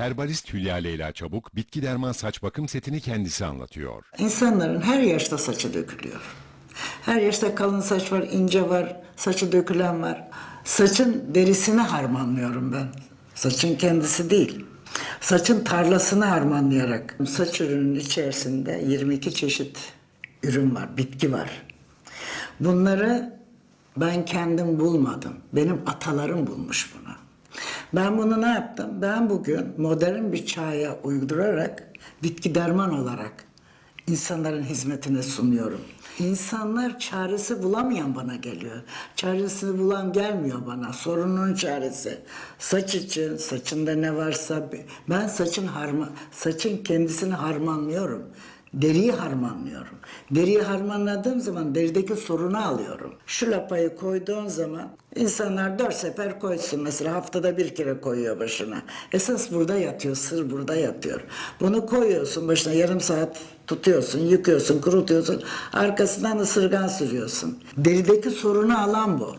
Herbalist Hülya Leyla Çabuk bitki derman saç bakım setini kendisi anlatıyor. İnsanların her yaşta saçı dökülüyor. Her yaşta kalın saç var, ince var, saçı dökülen var. Saçın derisini harmanlıyorum ben. Saçın kendisi değil. Saçın tarlasını harmanlayarak. Saç ürünün içerisinde 22 çeşit ürün var, bitki var. Bunları ben kendim bulmadım. Benim atalarım bulmuş bunu. Ben bunu ne yaptım? Ben bugün modern bir çağa uydurarak bitki derman olarak insanların hizmetine sunuyorum. İnsanlar çaresi bulamayan bana geliyor. Çaresini bulan gelmiyor bana. Sorunun çaresi. Saç için, saçında ne varsa ben saçın harma, saçın kendisini harmanlıyorum. Deriyi harmanlıyorum. Deriyi harmanladığım zaman derideki sorunu alıyorum. Şu lapayı koyduğun zaman insanlar dört sefer koysun mesela haftada bir kere koyuyor başına. Esas burada yatıyor, sır burada yatıyor. Bunu koyuyorsun başına yarım saat tutuyorsun, yıkıyorsun, kurutuyorsun. Arkasından ısırgan sürüyorsun. Derideki sorunu alan bu.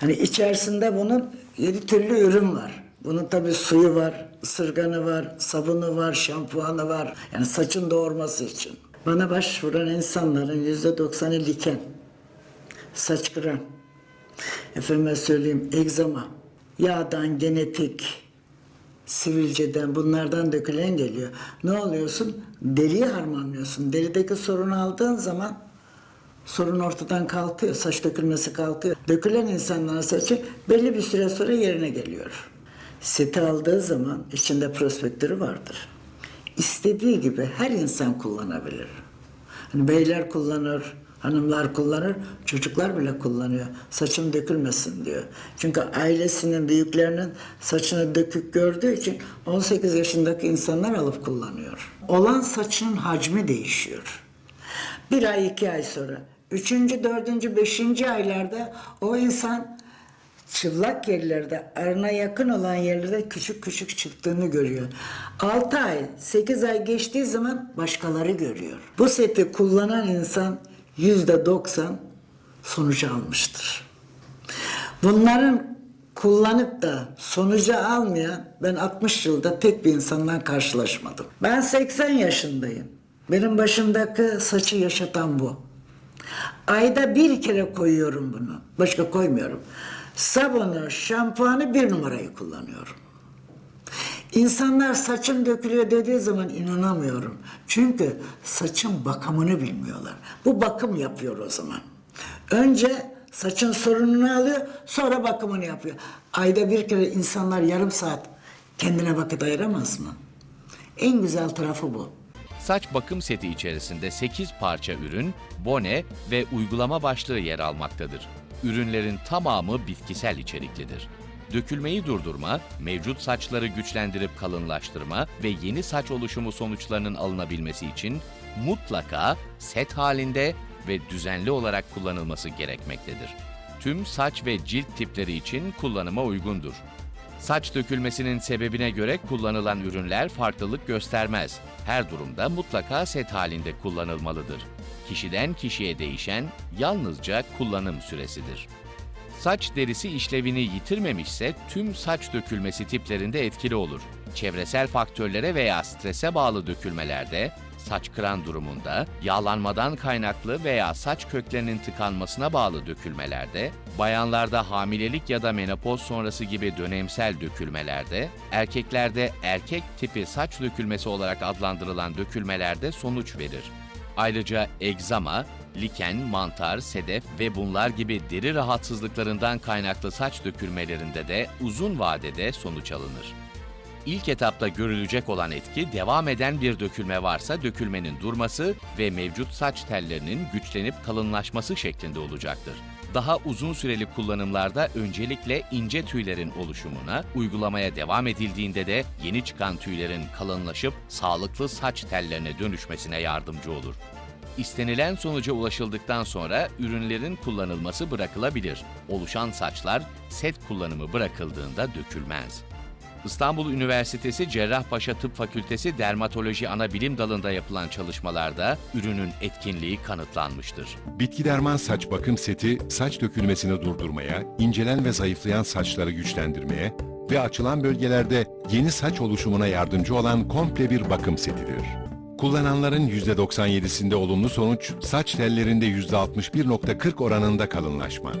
Hani içerisinde bunun yedi türlü ürün var. Bunun tabii suyu var, ısırganı var, sabunu var, şampuanı var. Yani saçın doğurması için. Bana başvuran insanların yüzde doksanı liken, saç kıran, efendime söyleyeyim egzama, yağdan, genetik, sivilceden bunlardan dökülen geliyor. Ne oluyorsun? Deriyi harmanlıyorsun. Derideki sorunu aldığın zaman sorun ortadan kalkıyor. Saç dökülmesi kalkıyor. Dökülen insanların saçı belli bir süre sonra yerine geliyor. Seti aldığı zaman içinde prospektörü vardır. İstediği gibi her insan kullanabilir. Hani beyler kullanır, hanımlar kullanır, çocuklar bile kullanıyor. Saçım dökülmesin diyor. Çünkü ailesinin, büyüklerinin saçını dökük gördüğü için 18 yaşındaki insanlar alıp kullanıyor. Olan saçının hacmi değişiyor. Bir ay, iki ay sonra. Üçüncü, dördüncü, beşinci aylarda o insan çıplak yerlerde, arına yakın olan yerlerde küçük küçük çıktığını görüyor. 6 ay, 8 ay geçtiği zaman başkaları görüyor. Bu seti kullanan insan yüzde 90 sonucu almıştır. Bunların kullanıp da sonucu almayan ben 60 yılda tek bir insandan karşılaşmadım. Ben 80 yaşındayım. Benim başımdaki saçı yaşatan bu. Ayda bir kere koyuyorum bunu. Başka koymuyorum. Sabunu, şampuanı bir numarayı kullanıyorum. İnsanlar saçım dökülüyor dediği zaman inanamıyorum. Çünkü saçın bakımını bilmiyorlar. Bu bakım yapıyor o zaman. Önce saçın sorununu alıyor, sonra bakımını yapıyor. Ayda bir kere insanlar yarım saat kendine vakit ayıramaz mı? En güzel tarafı bu. Saç bakım seti içerisinde 8 parça ürün, bone ve uygulama başlığı yer almaktadır. Ürünlerin tamamı bitkisel içeriklidir. Dökülmeyi durdurma, mevcut saçları güçlendirip kalınlaştırma ve yeni saç oluşumu sonuçlarının alınabilmesi için mutlaka set halinde ve düzenli olarak kullanılması gerekmektedir. Tüm saç ve cilt tipleri için kullanıma uygundur. Saç dökülmesinin sebebine göre kullanılan ürünler farklılık göstermez. Her durumda mutlaka set halinde kullanılmalıdır. Kişiden kişiye değişen yalnızca kullanım süresidir. Saç derisi işlevini yitirmemişse tüm saç dökülmesi tiplerinde etkili olur. Çevresel faktörlere veya strese bağlı dökülmelerde, saç kıran durumunda, yağlanmadan kaynaklı veya saç köklerinin tıkanmasına bağlı dökülmelerde, bayanlarda hamilelik ya da menopoz sonrası gibi dönemsel dökülmelerde, erkeklerde erkek tipi saç dökülmesi olarak adlandırılan dökülmelerde sonuç verir. Ayrıca egzama, liken, mantar, sedef ve bunlar gibi deri rahatsızlıklarından kaynaklı saç dökülmelerinde de uzun vadede sonuç alınır. İlk etapta görülecek olan etki devam eden bir dökülme varsa dökülmenin durması ve mevcut saç tellerinin güçlenip kalınlaşması şeklinde olacaktır. Daha uzun süreli kullanımlarda öncelikle ince tüylerin oluşumuna, uygulamaya devam edildiğinde de yeni çıkan tüylerin kalınlaşıp sağlıklı saç tellerine dönüşmesine yardımcı olur. İstenilen sonuca ulaşıldıktan sonra ürünlerin kullanılması bırakılabilir. Oluşan saçlar set kullanımı bırakıldığında dökülmez. İstanbul Üniversitesi Cerrahpaşa Tıp Fakültesi Dermatoloji Anabilim Dalı'nda yapılan çalışmalarda ürünün etkinliği kanıtlanmıştır. Bitki derman saç bakım seti saç dökülmesini durdurmaya, incelen ve zayıflayan saçları güçlendirmeye, ve açılan bölgelerde yeni saç oluşumuna yardımcı olan komple bir bakım setidir. Kullananların %97'sinde olumlu sonuç, saç tellerinde %61.40 oranında kalınlaşma.